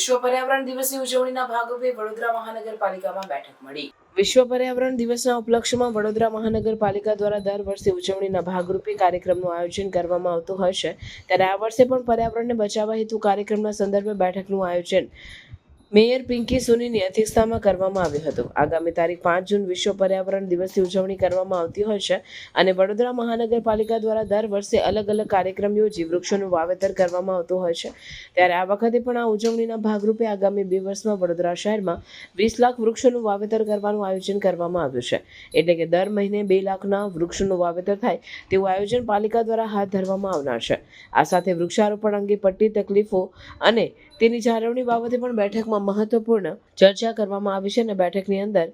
વિશ્વ પર્યાવરણ દિવસની ઉજવણીના ભાગરૂપે વડોદરા મહાનગરપાલિકામાં બેઠક મળી. વિશ્વ પર્યાવરણ દિવસના ઉપલક્ષ્યમાં વડોદરા મહાનગરપાલિકા દ્વારા દર વર્ષે ઉજવણીના ભાગરૂપે કાર્યક્રમનું આયોજન કરવામાં આવતું હોય છે. ત્યારે આ વર્ષે પણ પર્યાવરણને બચાવવા હેતુ કાર્યક્રમના સંદર્ભે બેઠકનું આયોજન મેયર પિંકી સુનીની અધ્યક્ષતામાં કરવામાં આવ્યું હતું. આગામી તારીખ પાંચ જૂન વિશ્વ પર્યાવરણ દિવસની ઉજવણી કરવામાં આવતી હોય છે અને વડોદરા મહાનગરપાલિકા દ્વારા દર વર્ષે અલગ અલગ કાર્યક્રમ યોજી વૃક્ષોનું વાવેતર કરવામાં આવતું હોય છે. ત્યારે આ વખતે પણ આ ઉજવણીના ભાગરૂપે આગામી બે વર્ષમાં વડોદરા શહેરમાં વીસ લાખ વૃક્ષોનું વાવેતર કરવાનું આયોજન કરવામાં આવ્યું છે. એટલે કે દર મહિને બે લાખના વૃક્ષોનું વાવેતર થાય તેવું આયોજન પાલિકા દ્વારા હાથ ધરવામાં આવનાર છે. આ સાથે વૃક્ષારોપણ અંગે પડતી તકલીફો અને તેની જાળવણી બાબતે પણ બેઠકમાં મહત્વપૂર્ણ ચર્ચા કરવામાં આવી છે અને બેઠકની અંદર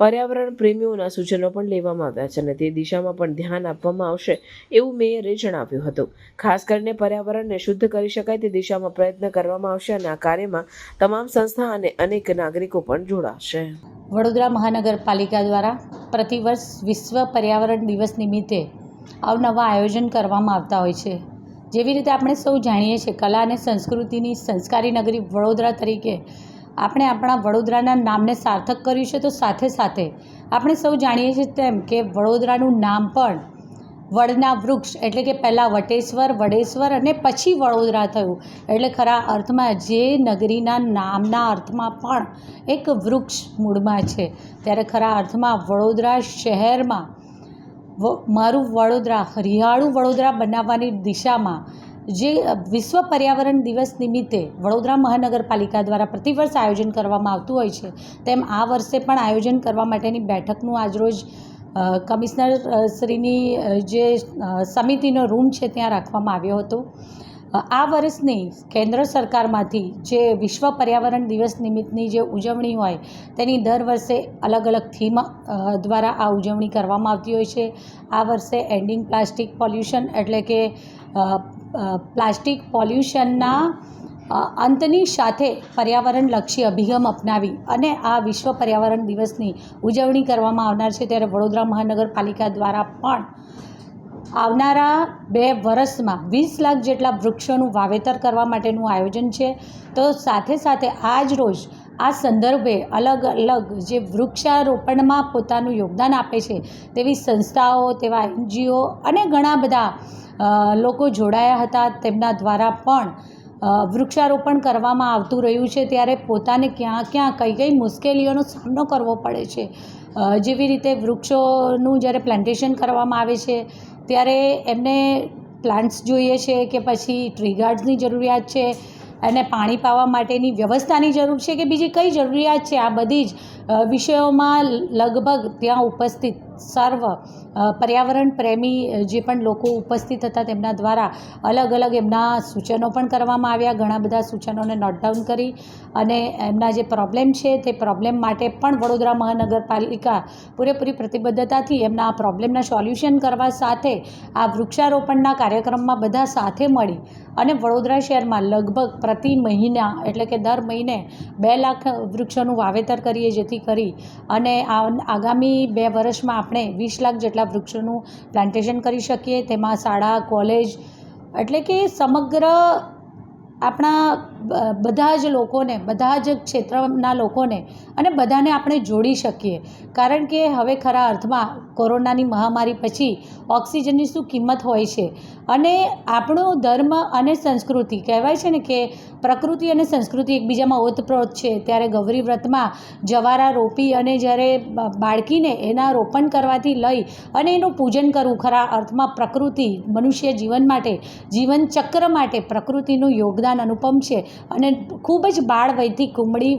પર્યાવરણ પ્રેમીઓના સૂચનો પણ લેવામાં આવ્યા છે અને તે દિશામાં પણ ધ્યાન આપવામાં આવશે એવું મેયરે જણાવ્યું હતું. ખાસ કરીને પર્યાવરણને શુદ્ધ કરી શકાય તે દિશામાં પ્રયત્ન કરવામાં આવશે અને આ કાર્યમાં તમામ સંસ્થા અને અનેક નાગરિકો પણ જોડાશે. વડોદરા મહાનગરપાલિકા દ્વારા પ્રતિવર્ષ વિશ્વ પર્યાવરણ દિવસ નિમિત્તે અવનવા આયોજન કરવામાં આવતા હોય છે. જેવી રીતે આપણે સૌ જાણીએ છીએ કલા અને સંસ્કૃતિની સંસ્કારી નગરી વડોદરા તરીકે, આપણે આપણા વડોદરાના નામને સાર્થક કર્યું છે તો સાથે સાથે આપણે સૌ જાણીએ છીએ તેમ કે વડોદરાનું નામ પણ વડના વૃક્ષ એટલે કે પહેલાં વટેશ્વર, વડેશ્વર અને પછી વડોદરા થયું. એટલે ખરા અર્થમાં જે નગરીના નામના અર્થમાં પણ એક વૃક્ષ મૂળમાં છે. ત્યારે ખરા અર્થમાં વડોદરા શહેરમાં મારું વડોદરા, હરિયાળું વડોદરા બનાવવાની દિશામાં જે વિશ્વ પર્યાવરણ દિવસ નિમિત્તે વડોદરા મહાનગરપાલિકા દ્વારા પ્રતિવર્ષ આયોજન કરવામાં આવતું હોય છે, તેમ આ વર્ષે પણ આયોજન કરવા માટેની બેઠકનું આજરોજ કમિશનર શ્રીની જે સમિતિનો રૂમ છે ત્યાં રાખવામાં આવ્યો હતો. આ વર્ષની કેન્દ્ર સરકારમાંથી જે વિશ્વ પર્યાવરણ દિવસ નિમિત્તની જે ઉજવણી હોય, તેની દર વર્ષે અલગ અલગ થીમ દ્વારા આ ઉજવણી કરવામાં આવતી હોય છે. આ વર્ષે એન્ડિંગ પ્લાસ્ટિક પોલ્યુશન એટલે કે પ્લાસ્ટિક પોલ્યુશનના અંતની સાથે પર્યાવરણલક્ષી અભિગમ અપનાવી અને આ વિશ્વ પર્યાવરણ દિવસની ઉજવણી કરવામાં આવનાર છે. ત્યારે વડોદરા મહાનગરપાલિકા દ્વારા પણ આવનારા બે વર્ષમાં વીસ લાખ જેટલા વૃક્ષોનું વાવેતર કરવા માટેનું આયોજન છે. તો સાથે સાથે આજ રોજ આ સંદર્ભે અલગ અલગ જે વૃક્ષારોપણમાં પોતાનું યોગદાન આપે છે, તેવી સંસ્થાઓ, તેવા એનજીઓ અને ઘણા બધા લોકો જોડાયા હતા. તેમના દ્વારા પણ વૃક્ષારોપણ કરવામાં આવતું રહ્યું છે. ત્યારે પોતાને ક્યાં ક્યાં કઈ કઈ મુશ્કેલીઓનો સામનો કરવો પડે છે. જેવી રીતે વૃક્ષોનું જ્યારે પ્લાન્ટેશન કરવામાં આવે છે ત્યારે એમને પ્લાન્ટ્સ જોઈએ છે કે પછી ટ્રી ગાર્ડ્સની જરૂરિયાત છે? અને પાણી પાવા માટેની વ્યવસ્થાની જરૂર છે કે બીજી કઈ જરૂરિયાત છે? આ બધી જ વિષયોમાં લગભગ ત્યાં ઉપસ્થિત સર્વ પર્યાવરણ પ્રેમી જે પણ લોકો ઉપસ્થિત હતા તેમના દ્વારા અલગ અલગ એમના સૂચનો પણ કરવામાં આવ્યા. ઘણા બધા સૂચનોને નોટ ડાઉન કરી અને એમના જે પ્રોબ્લેમ છે તે પ્રોબ્લેમ માટે પણ વડોદરા મહાનગરપાલિકા પૂરેપૂરી પ્રતિબદ્ધતાથી એમના આ પ્રોબ્લેમના સોલ્યુશન કરવા સાથે આ વૃક્ષારોપણના કાર્યક્રમમાં બધા સાથે મળી અને વડોદરા શહેરમાં લગભગ પ્રતિ મહિના એટલે કે દર મહિને બે લાખ વૃક્ષોનું વાવેતર કરીએ જેથી કરી અને આગામી બે વર્ષમાં આપણે વીસ લાખ જેટલા વૃક્ષોનું પ્લાન્ટેશન કરી શકીએ. તેમાં શાળા કોલેજ એટલે કે સમગ્ર આપણા બધા જ લોકોને, બધા જ ક્ષેત્રના લોકોને અને બધાને આપણે જોડી શકીએ. કારણ કે હવે ખરા અર્થમાં કોરોનાની મહામારી પછી ઓક્સિજનની શું કિંમત હોય છે? અને આપણો ધર્મ અને સંસ્કૃતિ, કહેવાય છે ને કે પ્રકૃતિ અને સંસ્કૃતિ એકબીજામાં ઓતપ્રોત છે, ત્યારે ગૌરી વ્રતમાં જવારા રોપી અને જ્યારે બાળકીને એના રોપણ કરવાથી લઈ અને એનું પૂજન કરવું ખરા અર્થમાં પ્રકૃતિ, મનુષ્ય જીવન માટે, જીવન ચક્ર માટે પ્રકૃતિનું યોગદાન અનુપમ છે. અને ખૂબ જ બાળ વયથી કુમળી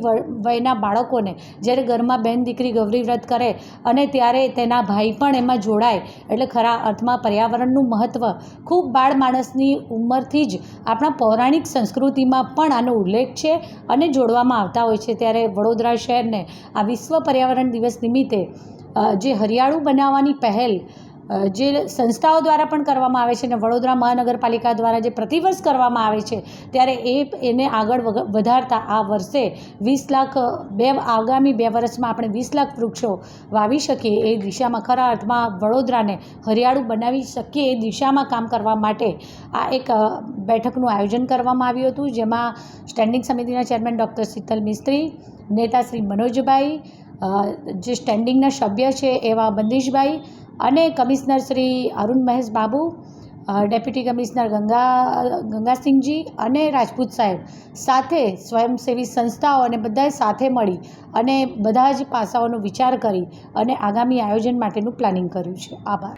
વયના બાળકોને જ્યારે ઘરમાં બહેન દીકરી ગૌરી વ્રત કરે અને ત્યારે તેના ભાઈ પણ એમાં જોડાય, એટલે ખરા અર્થમાં પર્યાવરણનું મહત્ત્વ ખૂબ બાળ માણસની ઉંમરથી જ આપણા પૌરાણિક સંસ્કૃતિમાં પણ આનો ઉલ્લેખ છે અને જોડવામાં આવતા હોય છે. ત્યારે વડોદરા શહેરને આ વિશ્વ પર્યાવરણ દિવસ નિમિત્તે જે હરિયાળું બનાવવાની પહેલ જે સંસ્થાઓ દ્વારા પણ કરવામાં આવે છે અને વડોદરા મહાનગરપાલિકા દ્વારા જે પ્રતિવર્ષ કરવામાં આવે છે, ત્યારે એ એને આગળ વધારતા આ વર્ષે વીસ લાખ, બે, આગામી બે વર્ષમાં આપણે વીસ લાખ વૃક્ષો વાવી શકીએ એ દિશામાં, ખરા અર્થમાં વડોદરાને હરિયાળું બનાવી શકીએ એ દિશામાં કામ કરવા માટે આ એક બેઠકનું આયોજન કરવામાં આવ્યું હતું, જેમાં સ્ટેન્ડિંગ સમિતિના ચેરમેન ડૉક્ટર શીતલ મિસ્ત્રી, નેતા શ્રી મનોજભાઈ જે સ્ટેન્ડિંગના સભ્ય છે એવા બંદીશભાઈ અને commissioner Shri Arun Mahesh Babu deputy commissioner Ganga, Gangasinghji અને રાજપૂત સાહેબ સાથે સ્વયંસેવી સંસ્થાઓ અને બધાએ સાથે મળી અને બધા જ પાસાઓનો વિચાર કરી અને આગામી આયોજન માટેનું પ્લાનિંગ કર્યું છે. આભાર.